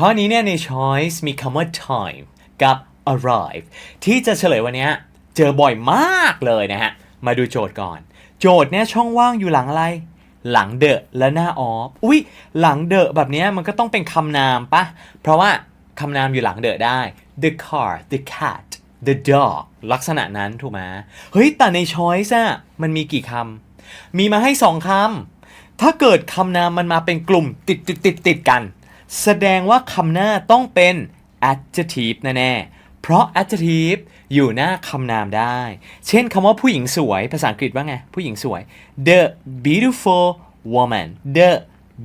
ข้อนี้เนี่ยใน choice มีคำว่า time กับ arrive ที่จะเฉลยวันเนี้ยเจอบ่อยมากเลยนะฮะ มาดูโจทย์ก่อน โจทย์เนี่ยช่องว่างอยู่หลังอะไร หลัง the และหน้า of อุ๊ย หลัง the แบบเนี้ยมันก็ต้องเป็นคำนามปะ เพราะว่าคำนามอยู่หลัง the ได้ the car the cat the dog ลักษณะนั้นถูกไหมเฮ้ย แต่ใน choice อะมันมีกี่คำ มีมาให้สองคำ ถ้าเกิดคำนามมันมาเป็นกลุ่มติดติดติดติดกัน แสดงว่าคำหน้าต้องเป็น adjective แน่ๆ เพราะ adjective อยู่หน้าคำนามได้ เช่นคำว่าผู้หญิงสวย ภาษาอังกฤษว่าไง ผู้หญิงสวย the beautiful woman the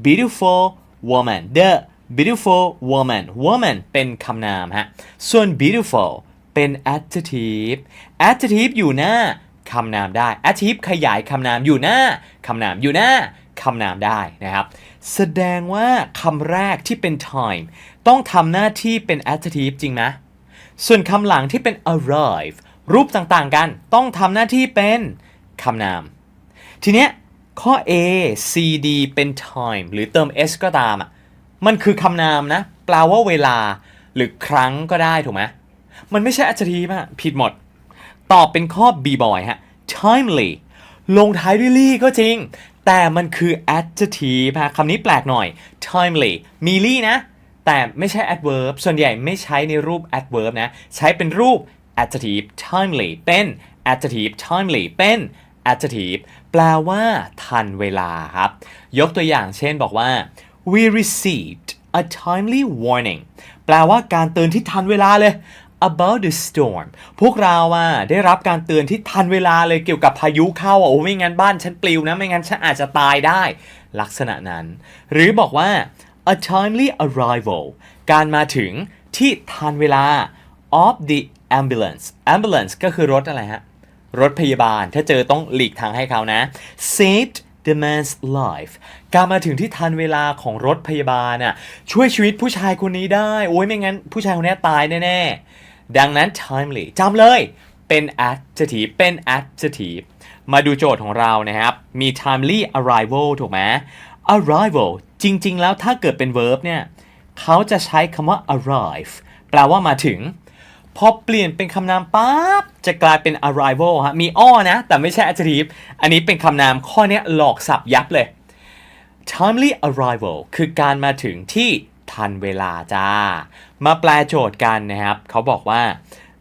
beautiful woman the beautiful woman woman เป็นคำนามฮะ ส่วน beautiful เป็น adjective adjective อยู่หน้าคำนามได้ adjective ขยายคำนามอยู่หน้าคำนามอยู่หน้า คำนามได้นะครับ แสดงว่าคำแรกที่เป็น time ต้องทำหน้าที่เป็น adjective จริงไหมส่วนคำหลังที่เป็น arrive รูปต่างๆกันต้องทำหน้าที่เป็นคำนาม ทีเนี้ยข้อ A C D เป็น time หรือเติม s ก็ตามอะมันคือคำนามนะแปลว่าเวลาหรือครั้งก็ได้ถูกไหมมันไม่ใช่ adjective อะผิดหมด ตอบเป็นข้อ B boy ฮะ timely ลงท้ายด้วย ly ก็จริง แต่มันคือ adjective ฮะคำนี้แปลกหน่อย timely มี ly นะ แต่ไม่ใช่ adverb ส่วนใหญ่ไม่ใช้ในรูป adverb นะ ใช้เป็นรูป adjective timely เป็น adjective timely เป็น adjective แปลว่าทันเวลาครับ ยกตัวอย่างเช่นบอกว่า we received a timely warning แปลว่าการเตือนที่ทันเวลาเลย about the storm พวกเราอะได้รับการเตือนที่ทันเวลาเลยเกี่ยวกับพายุเข้าอะโอ้ไม่งั้นบ้านฉันปลิวนะ ไม่งั้นฉันอาจจะตายได้ ลักษณะนั้น หรือบอกว่า a timely arrival การมาถึงที่ทันเวลา of the ambulance ambulance ก็คือรถอะไรฮะ รถพยาบาลถ้าเจอต้องหลีกทางให้เขานะ saved the man's life การมาถึงที่ทันเวลาของรถพยาบาลน่ะช่วยชีวิตผู้ชายคนนี้ได้ โอ้ยไม่งั้นผู้ชายคนนี้ตายแน่ๆ ดังนั้น timely จำเลย เป็น adjective เป็น adjective มาดูโจทย์ของเรานะครับ มี timely arrival ถูกไหม arrival จริง ๆ แล้วถ้าเกิดเป็น verb เนี่ยเขาจะใช้คำว่า arrive แปลว่ามาถึง พอเปลี่ยนเป็นคำนามปั๊บ จะกลายเป็น arrival ฮะ มีอ้อนะ แต่ไม่ใช่ adjective อันนี้เป็นคำนามข้อนี้หลอกสับยับเลย timely arrival คือการมาถึงที่ ทันเวลาจ้า มาแปลโจทย์กันนะครับ เขาบอกว่า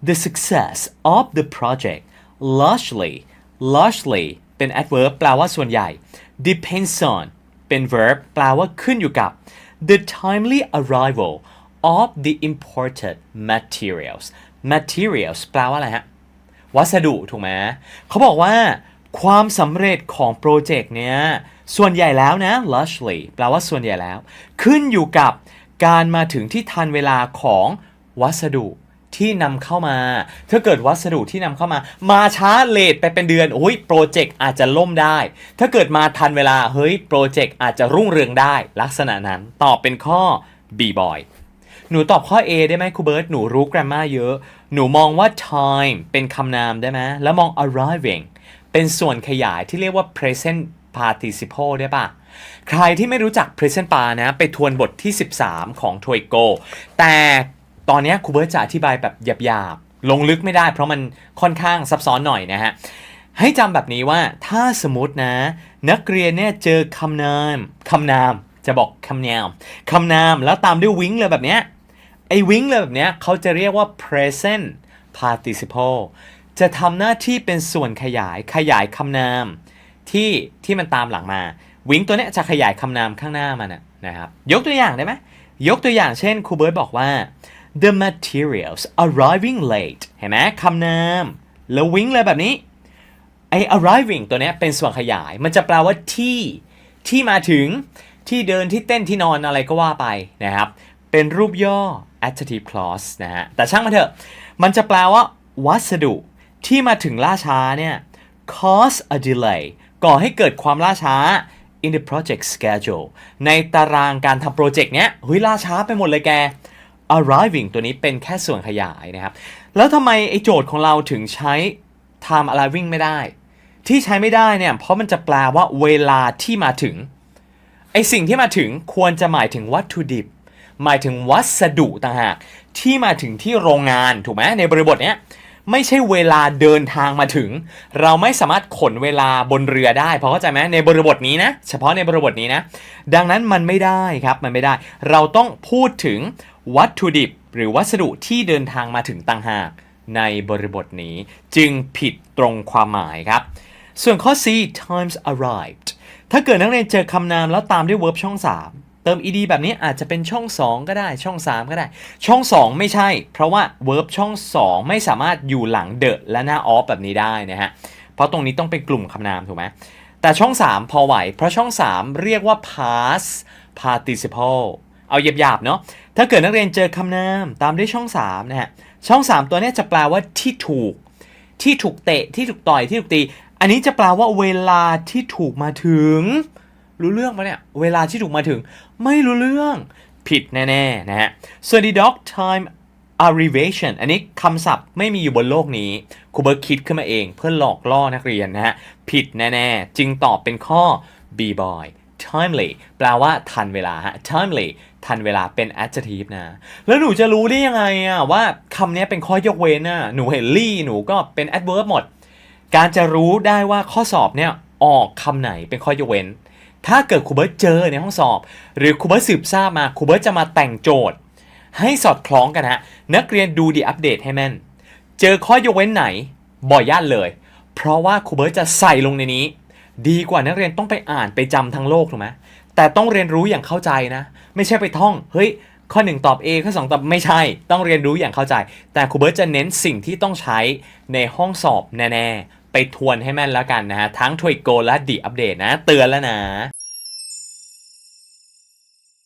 the success of the project largely largely เป็น adverb แปลว่าส่วนใหญ่ depends on เป็น verb แปลว่าขึ้นอยู่กับ the timely arrival of the imported materials materials แปลว่าอะไรฮะ วัสดุ ถูกไหมเขาบอกว่า ความสำเร็จของโปรเจกต์เนี้ย ส่วนใหญ่แล้วนะ largely แปลว่าส่วนใหญ่แล้ว ขึ้นอยู่กับ การมาถึงที่ทันเวลาของวัสดุที่นำเข้ามา ถ้าเกิดวัสดุที่นำเข้ามา มาช้าเลทไปเป็นเดือน โอ้ยโปรเจกต์อาจจะล่มได้ ถ้าเกิดมาทันเวลา เฮ้ยโปรเจกต์อาจจะรุ่งเรืองได้ ลักษณะนั้น ตอบเป็นข้อ B boy หนูตอบข้อ A ได้ไหมครูเบิร์ต หนูรู้ grammar เยอะ หนูมองว่า time เป็นคำนามได้ไหม แล้วมอง arriving เป็นส่วนขยายที่เรียกว่า present participle ได้ปะ ใครที่ไม่รู้จัก present par นะ ไปทวนบทที่ 13 ของ t o y g o แต่ตอนนี้ครูเบิร์ตจะอธิบายแบบหยาบๆ ลงลึกไม่ได้เพราะมันค่อนข้างซับซ้อนหน่อยนะฮะ ให้จำแบบนี้ว่าถ้าสมมตินะ นักเรียนเนี่ยเจอคำนามคำนามจะบอกคำนามคำนามแล้วตามด้วยวิงเลยแบบเนี้ยไอ้วิงเลยแบบเนี้ยเขาจะเรียกว่า present participle จะทำหน้าที่เป็นส่วนขยายขยายคำนามที่ที่มันตามหลังมา วิงตัวเนี้ยจะขยายคำนามข้างหน้ามันนะครับ ยกตัวอย่างได้ไหมยกตัวอย่างเช่นครูเบิร์ตบอกว่า the materials arriving late เห็นไหมคำนาม แล้ววิงเลยแบบนี้ไอ arriving ตัวเนี้ยเป็นส่วนขยาย มันจะแปลว่าที่ ที่มาถึง ที่เดิน ที่เต้น ที่นอนอะไรก็ว่าไปนะครับ เป็นรูปย่อ adjective clause นะฮะ แต่ช่างมันเถอะ มันจะแปลว่า วัสดุ ที่มาถึงล่าช้าเนี่ย cause a delay ก่อให้เกิดความล่าช้า in the project schedule ในตารางการทำโปรเจกต์เนี้ยเฮ้ยล่าช้าไปหมดเลยแก arriving ตัวนี้เป็นแค่ส่วนขยายนะครับ แล้วทำไมไอโจทย์ของเราถึงใช้ time arriving ไม่ได้ ที่ใช้ไม่ได้เนี่ย เพราะมันจะแปลว่าเวลาที่มาถึง ไอสิ่งที่มาถึงควรจะหมายถึงวัตถุดิบ หมายถึงวัสดุต่างหาก ที่มาถึงที่โรงงานถูกไหมในบริบทเนี้ย ไม่ใช่เวลาเดินทางมาถึง เราไม่สามารถขนเวลาบนเรือได้เพราะเข้าใจไหมในบริบทนี้นะ เฉพาะในบริบทนี้นะ ดังนั้นมันไม่ได้ครับมันไม่ได้ เราต้องพูดถึงวัตถุดิบ หรือวัสดุที่เดินทางมาถึงต่างหาก ในบริบทนี้ จึงผิดตรงความหมายครับ ส่วนข้อ C times arrived ถ้าเกิดนักเรียนเจอคำนามแล้วตามด้วย verb ช่อง 3 เติม ed แบบนี้อาจจะเป็นช่อง 2 ก็ได้ช่อง 3 ก็ได้ ช่อง 2 ไม่ใช่ เพราะว่า verb ช่อง 2 ไม่สามารถอยู่หลัง the และหน้า off แบบนี้ได้นะฮะ เพราะตรงนี้ต้องเป็นกลุ่มคำนามถูกไหมแต่ช่อง 3 พอไหว เพราะช่อง 3 เรียกว่า past participle เอาหยาบๆเนาะถ้าเกิดนักเรียนเจอคำนามตามด้วยช่อง3นะฮะช่อง 3 ตัวนี้จะแปลว่าที่ถูก ที่ถูกเตะที่ถูกต่อยที่ถูกตี อันนี้จะแปลว่าเวลาที่ถูกมาถึง รู้เรื่องปะเนี่ย เวลาที่ถูกมาถึง ไม่รู้เรื่อง ผิดแน่ๆนะฮะส่วน the dog time arrivation อันนี้คำศัพท์ไม่มีอยู่บนโลกนี้ครูเบิร์ตคิดขึ้นมาเองเพื่อหลอกล่อนักเรียนนะฮะ ผิดแน่ๆ จึงตอบเป็นข้อ b boy timely แปลว่าทันเวลาฮะ timely ทันเวลาเป็น adjective นะ แล้วหนูจะรู้ได้ยังไงอะว่าคำนี้เป็นข้อยกเว้นอะหนูเห็นลี่หนูก็เป็น adverb หมด การจะรู้ได้ว่าข้อสอบเนี่ยออกคำไหนเป็นข้อยกเว้น ถ้าเกิดครูเบิร์ตเจอในห้องสอบ หรือครูเบิร์ตสืบทราบมาครูเบิร์ตจะมาแต่งโจทย์ ให้สอดคล้องกันฮะนักเรียนดูดีอัปเดตให้แม่น เจอข้อยกเว้นไหนบ่อยย่านเลย เพราะว่าครูเบิร์ตจะใส่ลงในนี้ ดีกว่านักเรียนต้องไปอ่านไปจำทั้งโลกถูกไหมแต่ต้องเรียนรู้อย่างเข้าใจนะ ไม่ใช่ไปท่อง เฮ้ย ข้อ 1 ตอบ A ข้อ 2 ตอบไม่ใช่ ต้องเรียนรู้อย่างเข้าใจ แต่ครูเบิร์ตจะเน้นสิ่งที่ต้องใช้ในห้องสอบแน่ๆ ไปทวนให้แม่นแล้วกันนะฮะ ทั้งทวิโกและดีอัปเดตนะ เตือนแล้วนะ